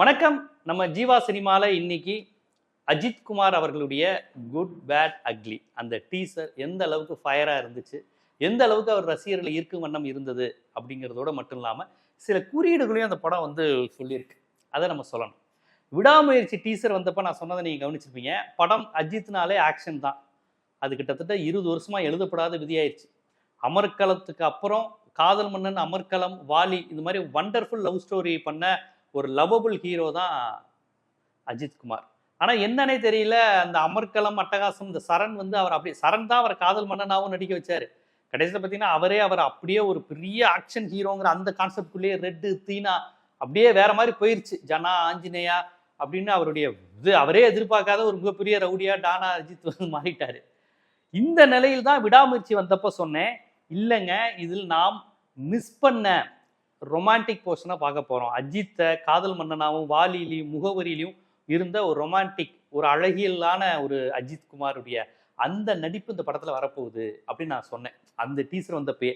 வணக்கம். நம்ம ஜீவா சினிமாவில் இன்னைக்கு அஜித் குமார் அவர்களுடைய குட் பேட் அக்லி அந்த டீசர் எந்த அளவுக்கு ஃபயராக இருந்துச்சு? எந்த அளவுக்கு அவர் ரசிகர்களை ஈர்க்கும் வண்ணம் இருந்தது அப்படிங்கிறதோட மட்டும் இல்லாமல் சில குறியீடுகளையும் அந்த படம் வந்து சொல்லியிருக்கு. அதை நம்ம சொல்லணும். விடாமுயற்சி டீசர் வந்தப்போ நான் சொன்னதை நீங்கள் கவனிச்சிருப்பீங்க. படம் அஜித்னாலே ஆக்ஷன் தான். அது கிட்டத்தட்ட இருபது வருஷமாக எழுதப்படாத விதியாயிருச்சு. அமர்கலத்துக்கு அப்புறம் காதல் மன்னன் அமர்கலம் வாலி இந்த மாதிரி வண்டர்ஃபுல் லவ் ஸ்டோரி பண்ண ஒரு லவ்வபுள் ஹீரோ தான் அஜித் குமார். ஆனால் என்னன்னே தெரியல அந்த அமர்கலம் அட்டகாசம் இந்த சரண் வந்து அவர் அப்படி சரண் தான் அவர் காதல் மன்னனாகவும் நடிக்க வச்சார். கடைசியில் பார்த்தீங்கன்னா அவரே அவர் அப்படியே ஒரு பெரிய ஆக்ஷன் ஹீரோங்கிற அந்த கான்செப்ட்குள்ளேயே ரெட்டு தீனா அப்படியே வேற மாதிரி போயிருச்சு. ஜனா ஆஞ்சநேயா அப்படின்னு அவருடைய இது அவரே எதிர்பார்க்காத ஒரு மிகப்பெரிய ரவுடியா டானா அஜித் வந்து மாறிட்டாரு. இந்த நிலையில் தான் விடாமுயற்சி வந்தப்போ சொன்னேன் இல்லைங்க இதில் நாம் மிஸ் பண்ண ரொமான்டிக் போர்ஷனை பார்க்க போகிறோம் அஜித்தை காதல் மன்னனாவும் வாலியிலையும் முகவரியிலையும் இருந்த ஒரு ரொமான்டிக் ஒரு அழகியலான ஒரு அஜித் குமாருடைய அந்த நடிப்பு இந்த படத்தில் வரப்போகுது அப்படின்னு நான் சொன்னேன். அந்த டீசர் வந்தப்பே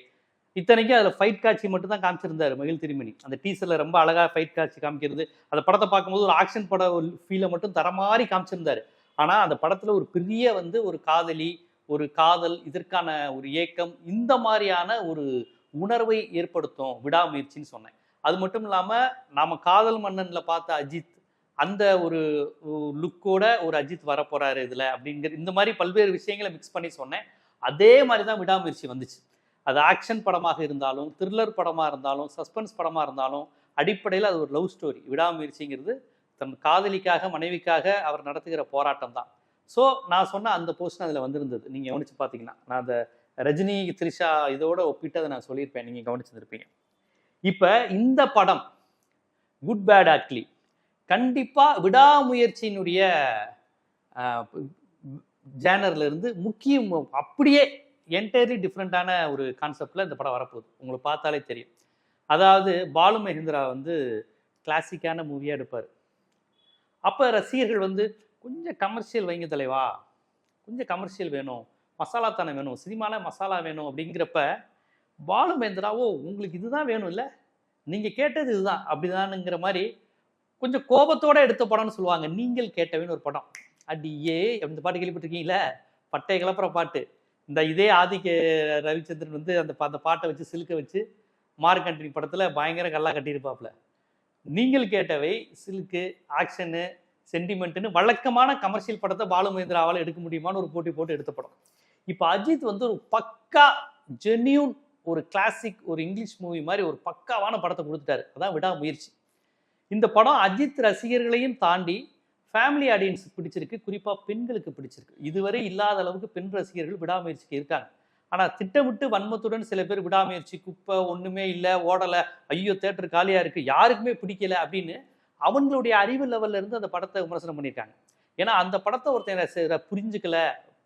இத்தனைக்கும் அதில் ஃபைட் காட்சி மட்டும் தான் மகிழ் திருமணி. அந்த டீசரில் ரொம்ப அழகாக ஃபைட் காட்சி காமிக்கிறது. அந்த படத்தை பார்க்கும்போது ஒரு ஆக்ஷன் பட ஃபீலை மட்டும் தர மாதிரி காமிச்சிருந்தாரு. ஆனால் அந்த படத்தில் ஒரு பெரிய வந்து ஒரு காதலி ஒரு காதல் இதற்கான ஒரு ஏக்கம் இந்த மாதிரியான ஒரு உணர்வை ஏற்படுத்தும் விடாமுயற்சின்னு சொன்னேன். அது மட்டும் இல்லாமல் நாம் காதல் மன்னனில் பார்த்த அஜித் அந்த ஒரு லுக்கோட ஒரு அஜித் வரப்போறாரு இதில் அப்படிங்கிற இந்த மாதிரி பல்வேறு விஷயங்களை மிக்ஸ் பண்ணி சொன்னேன். அதே மாதிரி தான் விடாமுயற்சி வந்துச்சு. அது ஆக்ஷன் படமாக இருந்தாலும் த்ரில்லர் படமாக இருந்தாலும் சஸ்பென்ஸ் படமாக இருந்தாலும் அடிப்படையில் அது ஒரு லவ் ஸ்டோரி விடாமுயற்சிங்கிறது தன் காதலிக்காக மனைவிக்காக அவர் நடத்துகிற போராட்டம் தான். ஸோ நான் சொன்ன அந்த போர்ஷன் அதில் வந்திருந்தது. நீங்கள் கவனித்து பார்த்தீங்கன்னா நான் அதை ரஜினி த்ரிஷா இதோட ஒப்பிட்டு அதை நான் சொல்லியிருப்பேன். நீங்கள் கவனிச்சிருப்பீங்க இப்போ இந்த படம் குட் பேட் ஆக்லி கண்டிப்பாக விடாமுயற்சியினுடைய ஜேனர்ல இருந்து முக்கியம் அப்படியே என்டையர்லி டிஃப்ரெண்ட்டான ஒரு கான்செப்டில் இந்த படம் வரப்போகுது. உங்களுக்கு பார்த்தாலே தெரியும். அதாவது பாலு மகேந்திரா வந்து கிளாசிக்கான மூவியாக எடுப்பார். அப்போ ரசிகர்கள் வந்து கொஞ்சம் கமர்ஷியல் வைங்க தலைவா. கொஞ்சம் கமர்ஷியல் வேணும். மசாலா தானே வேணும்? சினிமாவில் மசாலா வேணும் அப்படிங்கிறப்ப பாலுமேந்திராவோ உங்களுக்கு இதுதான் வேணும் இல்லை? நீங்கள் கேட்டது இதுதான். அப்படிதானுங்கிற மாதிரி கொஞ்சம் கோபத்தோடு எடுத்த படம்னு சொல்லுவாங்க. நீங்கள் கேட்டவேன்னு ஒரு படம். அடியே இந்த பாட்டு கேள்விப்பட்டிருக்கீங்களே? பட்டை கிளப்புற பாட்டு. இந்த இதே ஆதிக்க ரவிச்சந்திரன் வந்து அந்த பா- அந்த பாட்டை வச்சு சிலுக்க வச்சு மார்க் ஆண்டனி படத்தில் பயங்கர கல்லா கட்டியிருப்பாப்புல. நீங்கள் கேட்டவை சில்க்கு ஆக்ஷனு சென்டிமெண்ட்டுன்னு வழக்கமான கமர்ஷியல் படத்தை பாலு மகேந்திராவால் எடுக்க முடியுமான்னு ஒரு போட்டி போட்டு எடுத்த படம். இப்போ அஜித் வந்து ஒரு பக்கா ஜென்யூன் ஒரு கிளாசிக் ஒரு இங்கிலீஷ் மூவி மாதிரி ஒரு பக்காவான படத்தை கொடுத்துட்டாரு. அதான் விடாமுயற்சி. இந்த படம் அஜித் ரசிகர்களையும் தாண்டி ஃபேமிலி ஆடியன்ஸ் பிடிச்சிருக்கு. குறிப்பாக பெண்களுக்கு பிடிச்சிருக்கு. இதுவரை இல்லாத அளவுக்கு பெண் ரசிகர்கள் விடாமுயற்சிக்கு இருக்காங்க. ஆனால் திட்டமிட்டு வன்மத்துடன் சில பேர் விடாமுயற்சி குப்பை ஒன்றுமே இல்லை ஓடலை ஐயோ தேட்டர் காலியாக இருக்குது யாருக்குமே பிடிக்கல அப்படின்னு அவங்களுடைய அறிவு லெவல்ல இருந்து அந்த படத்தை விமர்சனம் பண்ணியிருக்காங்க. ஏன்னா அந்த படத்தை ஒருத்தன் புரிஞ்சுக்கல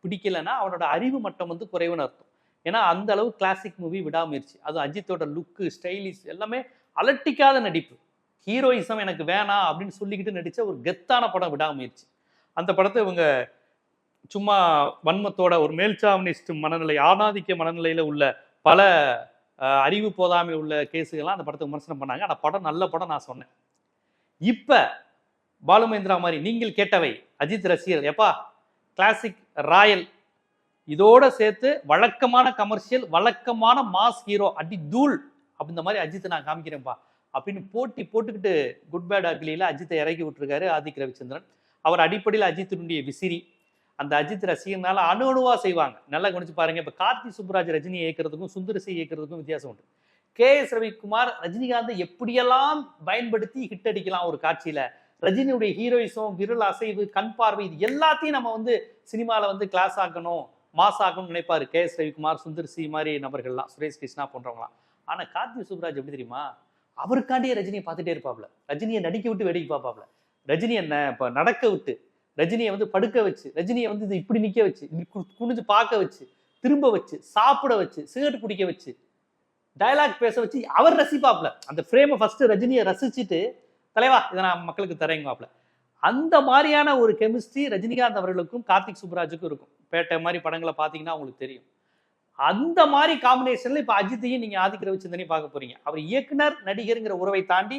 பிடிக்கலன்னா அவனோட அறிவு மட்டம் வந்து குறைவுன்னு அர்த்தம். ஏன்னா அந்த அளவு கிளாசிக் மூவி விடாமுயற்சி. அது அஜித்தோட லுக்கு ஸ்டைலிஷ் எல்லாமே அலட்டிக்காத நடிப்பு. ஹீரோயிசம் எனக்கு வேணாம் அப்படின்னு சொல்லிக்கிட்டு நடித்த ஒரு கெத்தான படம் விடாமுயற்சி. அந்த படத்தை இவங்க சும்மா வன்மத்தோட ஒரு மேல்சாவனிஸ்ட் மனநிலை ஆணாதிக்க மனநிலையில் உள்ள பல அறிவு போதாமை உள்ள கேஸுகள்லாம் அந்த படத்தை விமர்சனம் பண்ணாங்க. ஆனால் படம் நல்ல படம் நான் சொன்னேன். இப்போ பாலுமேந்திரா மாதிரி நீங்கள் கேட்டவை அஜித் ரசிகர் எப்பா கிளாசிக் ராயல் இதோட சேர்த்து வழக்கமான கமர்ஷியல் வழக்கமான மாஸ் ஹீரோ அடி தூள் அப்படி இந்த மாதிரி அஜித்தை நான் காமிக்கிறேன்ப்பா அப்படின்னு போட்டி போட்டுக்கிட்டு குட் பேட் அக்லியில் அஜித்தை இறக்கி விட்டுருக்காரு ஆதிக் ரவிச்சந்திரன். அவர் அடிப்படையில் அஜித்தினுடைய விசிறி. அந்த அஜித் ரசிகர்னால அணு அணுவாக செய்வாங்க. நல்லா கவனிச்சு பாருங்க. இப்போ கார்த்தி சுப்புராஜ் ரஜினி இயக்கிறதுக்கும் சுந்தரசி இயக்கிறதுக்கும் வித்தியாசம் உண்டு. கே எஸ் ரவிக்குமார் ரஜினிகாந்தை எப்படியெல்லாம் பயன்படுத்தி ஹிட் அடிக்கலாம் ஒரு காட்சியில்? ரஜினியுடைய ஹீரோயிசம் விரல் அசைவு கண் பார்வை இது எல்லாத்தையும் நம்ம வந்து சினிமாவில் வந்து கிளாஸ் ஆக்கணும் மாஸ் ஆக்கணும்னு நினைப்பாரு. கே எஸ் ரவிக்குமார் சுந்தர்சி மாதிரி நபர்கள்லாம் சுரேஷ் கிருஷ்ணா போன்றவங்களாம் ஆனால் கார்த்தி சுப்ராஜ் எப்படி தெரியுமா? அவருக்காண்டியே ரஜினியை பார்த்துட்டே இருப்பாப்ல. ரஜினியை நடிக்க விட்டு வேடிக்கை பார்ப்பாப்ல. ரஜினி என்ன இப்போ நடக்க விட்டு ரஜினியை வந்து படுக்க வச்சு ரஜினியை வந்து இது இப்படி நிற்க வச்சு குனிஞ்சு பார்க்க வச்சு திரும்ப வச்சு சாப்பிட வச்சு சிகரெட் குடிக்க வச்சு டைலாக் பேச வச்சு அவர் ரசிப்பாப்ல. அந்த ஃப்ரேமை ஃபர்ஸ்ட் ரஜினியை ரசிச்சுட்டு தலைவா இதை நான் மக்களுக்கு தரேங்குவாப்ல அந்த மாதிரியான ஒரு கெமிஸ்ட்ரி ரஜினிகாந்த் அவர்களுக்கும் கார்த்திக் சுப்ராஜுக்கும் இருக்கும். பேட்டை மாதிரி படங்களை பார்த்தீங்கன்னா உங்களுக்கு தெரியும். அந்த மாதிரி காம்பினேஷன்ல இப்போ அஜித்தையும் நீங்க ஆதிக்க ரவிச்சந்திரனையும் பார்க்க போறீங்க. அவர் இயக்குனர் நடிகருங்கிற உறவை தாண்டி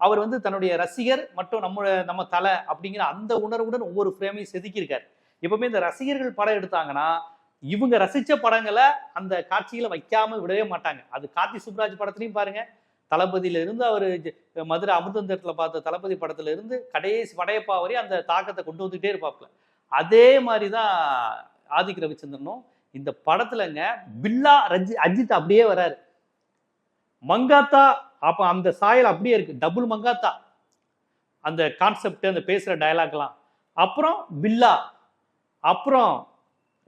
அவர் வந்து தன்னுடைய ரசிகர் மற்றும் நம்ம நம்ம தலை அப்படிங்கிற அந்த உணர்வுடன் ஒவ்வொரு ஃப்ரேமையும் செதுக்கியிருக்காரு. எப்பவுமே இந்த ரசிகர்கள் படம் எடுத்தாங்கன்னா இவங்க ரசித்த படங்களை அந்த காட்சியில் வைக்காமல் விடவே மாட்டாங்க. அது கார்த்தி சுப்ராஜ் படத்துலையும் பாருங்க. தளபதியிலிருந்து அவர் மதுரை அமிர்தந்தரத்தில் பார்த்த தளபதி படத்திலிருந்து கடைசி படையப்பா வரை அந்த தாக்கத்தை கொண்டு வந்துகிட்டே இருப்பாப்புல அதே மாதிரி தான் ஆதிக் ரவிச்சந்திரனும் இந்த படத்துலங்க பில்லா ரஜி அஜித் அப்படியே வராரு. மங்காத்தா அப்போ அந்த சாயல் அப்படியே இருக்கு டபுள் மங்காத்தா. அந்த கான்செப்ட் அந்த பேசுகிற டயலாக்லாம் அப்புறம் பில்லா அப்புறம்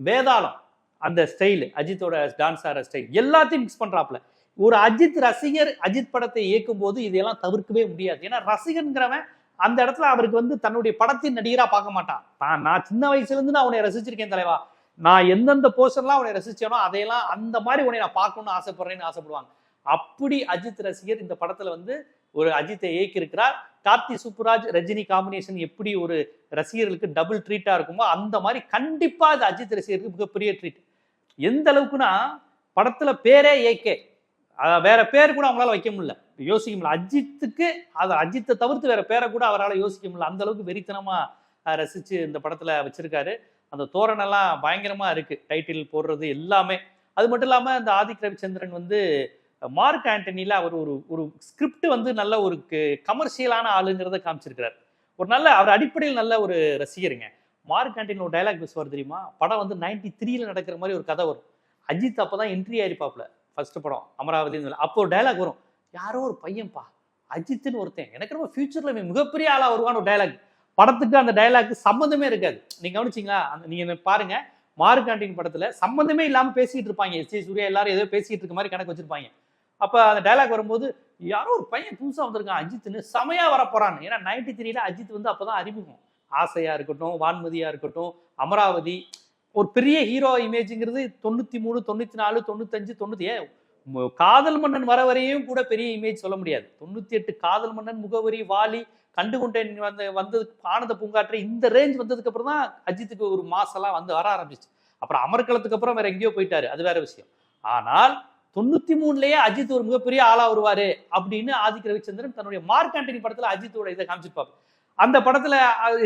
வேதாளம் அந்த ஸ்டைலு அஜித்தோட டான்ஸ் ஆகிற ஸ்டைல் எல்லாத்தையும் மிக்ஸ் பண்ணுறாப்புல ஒரு அஜித் ரசிகர் அஜித் படத்தை இயக்கும் போது இதெல்லாம் தவிர்க்கவே முடியாது. ஏன்னா ரசிகன்கிறவன் அந்த இடத்துல அவருக்கு வந்து தன்னுடைய படத்தின் நடிகராக பார்க்க மாட்டான். தான் நான் சின்ன வயசுல இருந்து நான் அவனை ரசிச்சிருக்கேன் தலைவா. நான் எந்தெந்த போர்ஷன்லாம் அவனை ரசிச்சேனோ அதையெல்லாம் அந்த மாதிரி உன்னை நான் பார்க்கணும்னு ஆசைப்படுறேன்னு ஆசைப்படுவாங்க. அப்படி அஜித் ரசிகர் இந்த படத்துல வந்து ஒரு அஜித்தை இயக்கியிருக்கிறார். கார்த்தி சுப்புராஜ் ரஜினி காம்பினேஷன் எப்படி ஒரு ரசிகர்களுக்கு டபுள் ட்ரீட்டா இருக்குமோ அந்த மாதிரி கண்டிப்பா அது அஜித் ரசிகருக்கு மிகப்பெரிய ட்ரீட் எந்த அளவுக்குன்னா படத்துல பேரே ஏகே வேற பேர் கூட அவங்களால வைக்க முடியல. யோசிக்க முடியல. அஜித்துக்கு அதை அஜித்தை தவிர்த்து வேற பேரை கூட அவரால் யோசிக்க முடியல. அந்த அளவுக்கு வெறித்தனமா ரசிச்சு இந்த படத்துல வச்சிருக்காரு. அந்த தோரணெல்லாம் பயங்கரமா இருக்கு. டைட்டில் போடுறது எல்லாமே. அது மட்டும் இல்லாம இந்த ஆதிக் ரவிச்சந்திரன் வந்து மார்க் ஆண்டனியில் அவர் ஒரு ஒரு ஸ்கிரிப்ட் வந்து நல்ல ஒரு கமர்ஷியலான ஆளுங்கிறத காமிச்சிருக்கிறார். ஒரு நல்ல அவர் அடிப்படையில் நல்ல ஒரு ரசிகருங்க. மார்க் ஆண்டனி ஒரு டைலாக் பேசுவார் தெரியுமா? படம் வந்து நைன்டி த்ரீல நடக்கிற மாதிரி ஒரு கதை வரும். அஜித் அப்பதான் என்ட்ரி ஆயிருப்பாப்புல. ஃபர்ஸ்ட் படம் அமராவதி அப்போ ஒரு டைலாக் வரும். யாரோ ஒரு பையன்பா அஜித்னு ஒருத்தன். எனக்கு ரொம்ப ஃபியூச்சர்ல மிகப்பெரிய ஆளா வருவான்னு ஒரு டைலாக் படத்துக்கு அந்த டைலாக் சம்மந்தமே இருக்காது. நீங்க கவனிச்சிங்களா? அந்த நீங்க பாருங்க மார்க் ஆண்டனி படத்துல சம்மந்தமே இல்லாம பேசிட்டு இருப்பாங்க. எஸ். ஜே. சூர்யா எல்லாரும் ஏதோ பேசிட்டு இருக்க மாதிரி கணக்கு வச்சிருப்பாங்க. அப்ப அந்த டைலாக் வரும்போது யாரோ ஒரு பையன் புதுசா வந்திருக்கான் அஜித்னு செமையா வர போறான்னு. ஏன்னா நைன்டி த்ரீல அஜித் வந்து அப்பதான் அறிமுகம். ஆசையா இருக்கட்டும் வான்மதியா இருக்கட்டும் அமராவதி ஒரு பெரிய ஹீரோ இமேஜ்ங்கிறது தொண்ணூத்தி மூணு தொண்ணூத்தி நாலு தொண்ணூத்தஞ்சு தொண்ணூத்தி ஏன் காதல் மன்னன் வர வரையும் கூட பெரிய இமேஜ் சொல்ல முடியாது. தொண்ணூத்தி எட்டு காதல் மன்னன் முகவரி வாலி கண்டுகொண்டேன் வந்த வந்தது ஆனந்த பூங்காற்று இந்த ரேஞ்ச் வந்ததுக்கு அப்புறம் தான் அஜித்துக்கு ஒரு மாசெல்லாம் வந்து வர ஆரம்பிச்சு அப்புறம் அமர்க்களத்துக்கு அப்புறம் வேற எங்கேயோ போயிட்டாரு. அது வேற விஷயம். ஆனால் தொண்ணூத்தி மூணுலயே அஜித் ஒரு மிகப்பெரிய ஆளா வருவாரு அப்படின்னு ஆதிக்க ரவிச்சந்திரன் தன்னுடைய மார்க் ஆண்டனி படத்துல அஜித்தோட இதை காமிச்சிருப்பாரு. அந்த படத்துல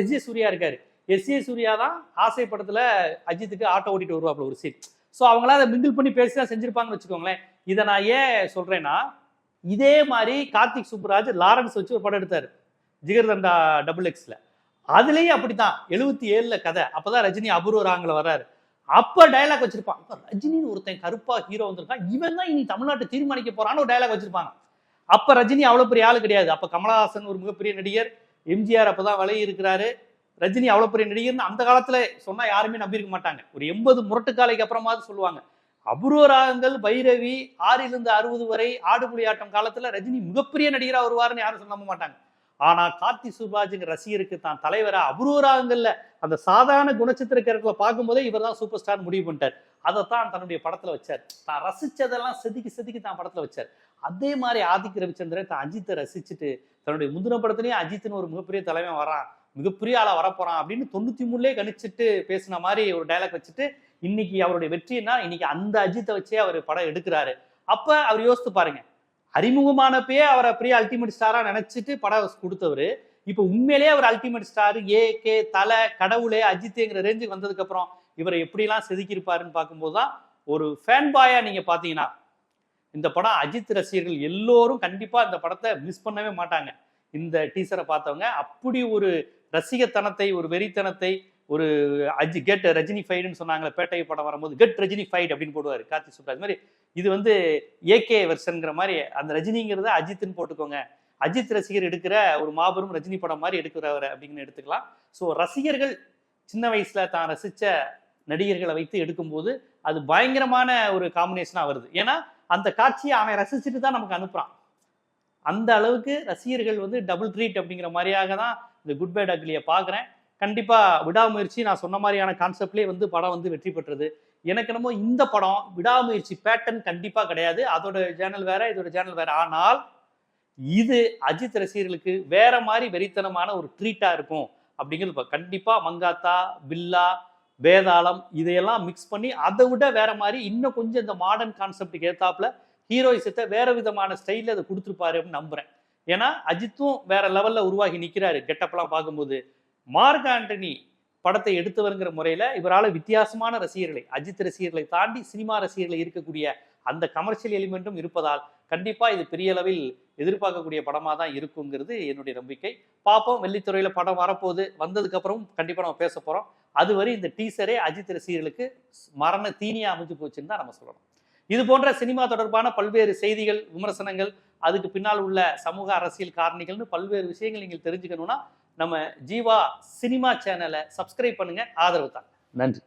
எஸ். ஜே. சூர்யா இருக்காரு. எஸ் ஏ சூர்யா தான் ஆசை படத்தில் அஜித்துக்கு ஆட்டோ ஓட்டிட்டு வருவாப்புல ஒரு சீன் ஸோ அவங்களாம் அதை மிங்கிள் பண்ணி பேசி தான் செஞ்சுருப்பாங்கன்னு வச்சுக்கோங்களேன். இதை நான் ஏன் சொல்கிறேன்னா இதே மாதிரி கார்த்திக் சூப்பராஜ் லாரன்ஸ் வச்சு ஒரு படம் எடுத்தார். ஜிகர்தண்டா டபுள் எக்ஸில் அதுலேயும் அப்படி தான் எழுபத்தி ஏழில் கதை. அப்போ தான் ரஜினி அபூர்வ ராங்கில வர்றாரு. அப்போ டயலாக் வச்சிருப்பான். இப்போ ரஜினின்னு ஒருத்தன் கருப்பா ஹீரோ வந்திருக்கான். இவன் தான் இனி தமிழ்நாட்டை தீர்மானிக்க போறான்னு ஒரு டயலாக் வச்சிருப்பாங்க. அப்போ ரஜினி அவ்வளோ பெரிய ஆளு கிடையாது. அப்போ கமலஹாசன் ஒரு மிகப்பெரிய நடிகர். எம்ஜிஆர் அப்பதான் விலகி இருக்கிறாரு ரஜினி அவ்வளோ பெரிய நடிகர்னு அந்த காலத்தில் சொன்னால் யாருமே நம்பியிருக்க மாட்டாங்க. ஒரு எண்பது முரட்டுக்காலைக்கு அப்புறமாவது சொல்லுவாங்க. அபூர்வ ராகங்கள் பைரவி ஆறிலிருந்து அறுபது வரை ஆடுபுலி ஆட்டம் காலத்தில் ரஜினி மிகப்பெரிய நடிகராக வருவாருன்னு யாரும் சொல்ல நம்ப மாட்டாங்க. ஆனால் கார்த்தி சுப்ராஜுங்கிற ரசிகருக்கு தான் தலைவராக அபூர்வ ராகங்களில் அந்த சாதாரண குணச்சித்திர கேரக்டர்ல பார்க்கும்போதே இவர் தான் சூப்பர் ஸ்டார் முடிவு பண்ணிட்டார். அதை தான் தன்னுடைய படத்தில் வச்சார். தான் ரசிச்சதெல்லாம் செதுக்கி செதுக்கி தான் படத்தில் வச்சார். அதே மாதிரி ஆதிக்க ரவிச்சந்திரன் தான் அஜித்தை ரசிச்சுட்டு தன்னுடைய முந்தின படத்துலேயும் அஜித்னு ஒரு மிகப்பெரிய தலைவன் வரான். மிகப்பெரிய ஆளா வரப்போறான் அப்படின்னு தொண்ணூத்தி மூணுலேயே கணிச்சிட்டு பேசின மாதிரி ஒரு டைலாக் வச்சுட்டு இன்னைக்கு அவருடைய வெற்றினா இன்னைக்கு அந்த அஜித்தை வச்சே அவர் படம் எடுக்கிறாரு. அப்ப அவர் யோசித்து பாருங்க. அறிமுகமானப்பயே அவரை பெரிய அல்டிமேட் ஸ்டாரா நினைச்சிட்டு படம் கொடுத்தவர். இப்ப உண்மையிலேயே அவர் அல்டிமேட் ஸ்டார் ஏ கே தலை கடவுளே அஜித்துங்கிற ரேஞ்சுக்கு வந்ததுக்கு அப்புறம் இவரை எப்படிலாம் செதுக்கியிருப்பாருன்னு பார்க்கும்போது தான் ஒரு ஃபேன் பாயா நீங்க பாத்தீங்கன்னா இந்த படம் அஜித் ரசிகர்கள் எல்லோரும் கண்டிப்பா இந்த படத்தை மிஸ் பண்ணவே மாட்டாங்க. இந்த டீசரை பார்த்தவங்க அப்படி ஒரு ரசிகத்தனத்தை ஒரு வெறித்தனத்தை ஒரு அஜி கெட் ரஜினி ஃபைடுன்னு சொன்னாங்களே பேட்டை படம் வரும்போது கெட் ரஜினிஃபைட் அப்படின்னு போடுவார் கார்த்தி சுப்ராஜ். மாதிரி இது வந்து ஏகே வெர்ஷன்ங்கிற மாதிரி அந்த ரஜினிங்கிறத அஜித்னு போட்டுக்கோங்க. அஜித் ரசிகர் எடுக்கிற ஒரு மாபெரும் ரஜினி படம் மாதிரி எடுக்கிறவர் அப்படின்னு எடுத்துக்கலாம். ஸோ ரசிகர்கள் சின்ன வயசுல தான் ரசித்த நடிகர்களை வைத்து எடுக்கும்போது அது பயங்கரமான ஒரு காம்பினேஷனாக வருது. ஏன்னா அந்த காட்சியை அவன் ரசிச்சுட்டு தான் நமக்கு அனுப்புகிறான் அந்த அளவுக்கு ரசிகர்கள் வந்து டபுள் ட்ரீட் அப்படிங்கிற மாதிரியாக தான் இந்த குட் பை டக்லியை பார்க்குறேன். கண்டிப்பாக விடாமுயற்சி நான் சொன்ன மாதிரியான கான்செப்ட்லேயே வந்து படம் வந்து வெற்றி பெற்றது. எனக்கு என்னமோ இந்த படம் விடாமுயற்சி பேட்டர்ன் கண்டிப்பாக கிடையாது. அதோட சேனல் வேற இதோட சேனல் வேற. ஆனால் இது அஜித் ரசிகர்களுக்கு வேற மாதிரி வெறித்தனமான ஒரு ட்ரீட்டாக இருக்கும் அப்படிங்கிறது இப்ப கண்டிப்பாக மங்காத்தா பில்லா வேதாளம் இதையெல்லாம் மிக்ஸ் பண்ணி அதை விட வேற மாதிரி இன்னும் கொஞ்சம் இந்த மாடர்ன் கான்செப்டுக்கு ஏத்தாப்புல ஹீரோயிசத்தை வேற விதமான ஸ்டைலில் அதை கொடுத்துருப்பாரு அப்படின்னு நம்புறேன். ஏன்னா அஜித்தும் வேற லெவல்ல உருவாகி நிற்கிறாரு கெட்டப்லாம் பார்க்கும்போது. மார்க் ஆண்டனி படத்தை எடுத்தவருங்கிற முறையில இவரால் வித்தியாசமான ரசிகர்களை அஜித் ரசிகர்களை தாண்டி சினிமா ரசிகர்களை இருக்கக்கூடிய அந்த கமர்ஷியல் எலிமெண்ட்டும் இருப்பதால் கண்டிப்பா இது பெரிய அளவில் எதிர்பார்க்கக்கூடிய படமா தான் இருக்குங்கிறது என்னுடைய நம்பிக்கை. பார்ப்போம். வெள்ளித்துறையில படம் வரப்போகுது. வந்ததுக்கு அப்புறம் கண்டிப்பா நம்ம பேச போறோம். அதுவரை இந்த டீசரே அஜித் ரசிகர்களுக்கு மரண தீனியா அமைஞ்சு போச்சுன்னு தான் நம்ம சொல்லணும். இது போன்ற சினிமா தொடர்பான பல்வேறு செய்திகள் விமர்சனங்கள் அதுக்கு பின்னால் உள்ள சமூக அரசியல் காரணிகள்னு பல்வேறு விஷயங்கள் நீங்கள் தெரிஞ்சுக்கணும்னா நம்ம ஜீவா சினிமா சேனலை சப்ஸ்கிரைப் பண்ணுங்க. ஆதரவு தான் நன்றி.